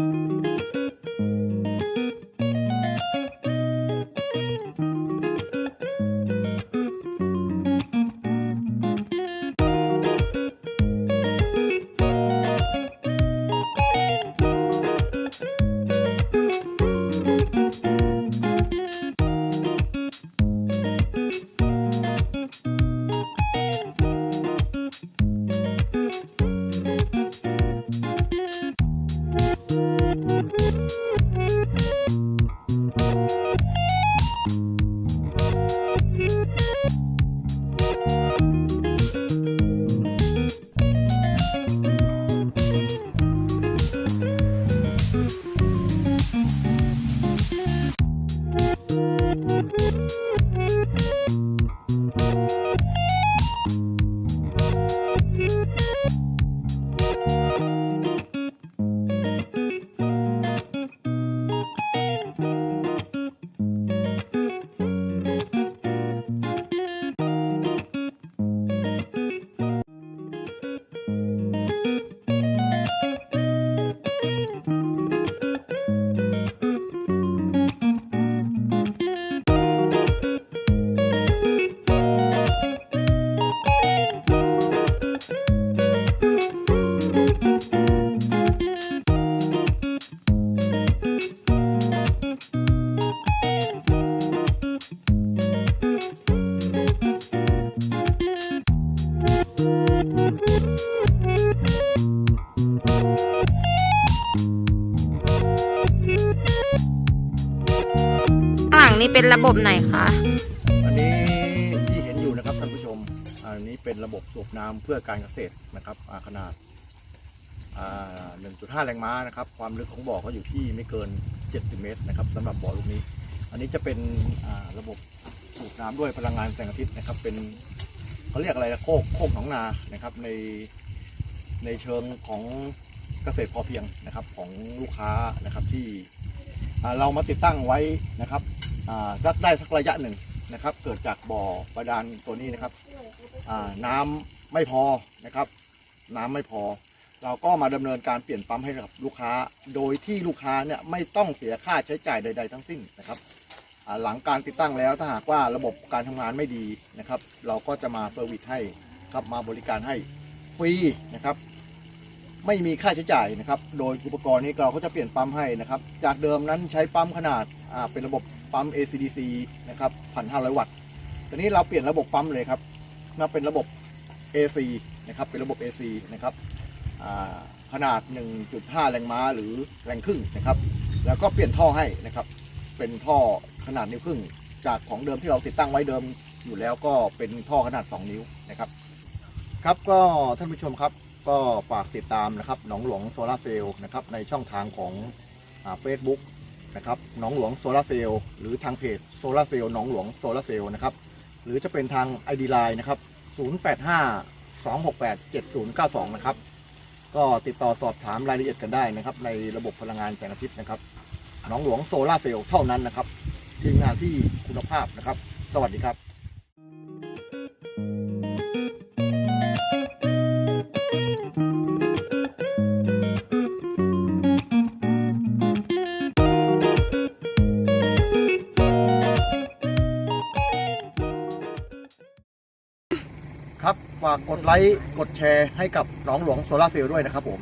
ข้า นี่เป็นระบบไหนคะ อันนี้ที่เห็นอยู่นะครับท่านผู้ชม อันนี้เป็นระบบสูบน้ำเพื่อการเกษตรนะครับอ่าขนาดอ่า1.5 แรงม้านะครับ ความลึกของบ่อก็อยู่ที่ไม่เกิน 70 เมตรนะครับสำหรับบ่อลูกนี้ อันนี้จะเป็นระบบสูบน้ำด้วยพลังงานแสงอาทิตย์นะครับ เป็นเขาเรียกอะไรนะโคกโคกหนองนานะครับในในเชิงของเกษตรพอเพียงนะครับของลูกค้านะครับที่เรามาติดตั้งไว้นะครับ สักได้สักระยะหนึ่งนะครับ เกิดจากบ่อบาดาลตัวนี้นะครับน้ำไม่พอนะครับ น้ำไม่พอ เราก็มาดำเนินการเปลี่ยนปั๊มให้กับลูกค้า โดยที่ลูกค้าเนี่ยไม่ต้องเสียค่าใช้จ่ายใด ๆ ทั้งสิ้นนะครับหลังการติดตั้งแล้วถ้าหากว่าระบบการทำงานไม่ดีนะครับ เราก็จะมาเซอร์วิสให้ครับมาบริการให้ฟรีนะครับ ไม่มีค่าใช้จ่ายนะครับ โดยอุปกรณ์นี้เราก็จะเปลี่ยนปั๊มให้นะครับ จากเดิมนั้นใช้ปั๊มขนาดเป็นระบบ ปั๊ม ACDC นะครับ1,500 วัตต์ตอนนี้เราเปลี่ยนระบบปั๊มเลยครับมาเป็นระบบ AC นะครับ เป็นระบบ AC นะครับขนาด 1.5 แรงม้าหรือแรงครึ่งนะครับ แล้วก็เปลี่ยนท่อให้นะครับ เป็นท่อขนาดนิ้วครึ่ง จากของเดิมที่เราติดตั้งไว้เดิมอยู่แล้วก็เป็นท่อขนาด 2 นิ้วนะครับ ครับก็ท่านผู้ชมครับก็ฝากติดตามนะครับหนองหลวงโซลาเซลล์นะครับในช่องทางของเฟซบุ๊ก นะครับหนองหลวงโซลาร์เซลล์หรือทางเพจโซลาร์เซลล์หนองหลวงโซลาร์เซลล์นะครับหรือจะเป็นทาง ID Line นะครับ 085 268 7092 นะครับ ก็ติดต่อสอบถามรายละเอียดกันได้นะครับ ในระบบพลังงานแสงอาทิตย์นะครับหนองหลวงโซลาร์เซลล์เท่านั้นนะครับทีมงานที่คุณภาพนะครับ สวัสดีครับ ครับฝากกดไลค์กดแชร์ให้กับหนองหลวงโซลาเซลล์ด้วยนะครับผม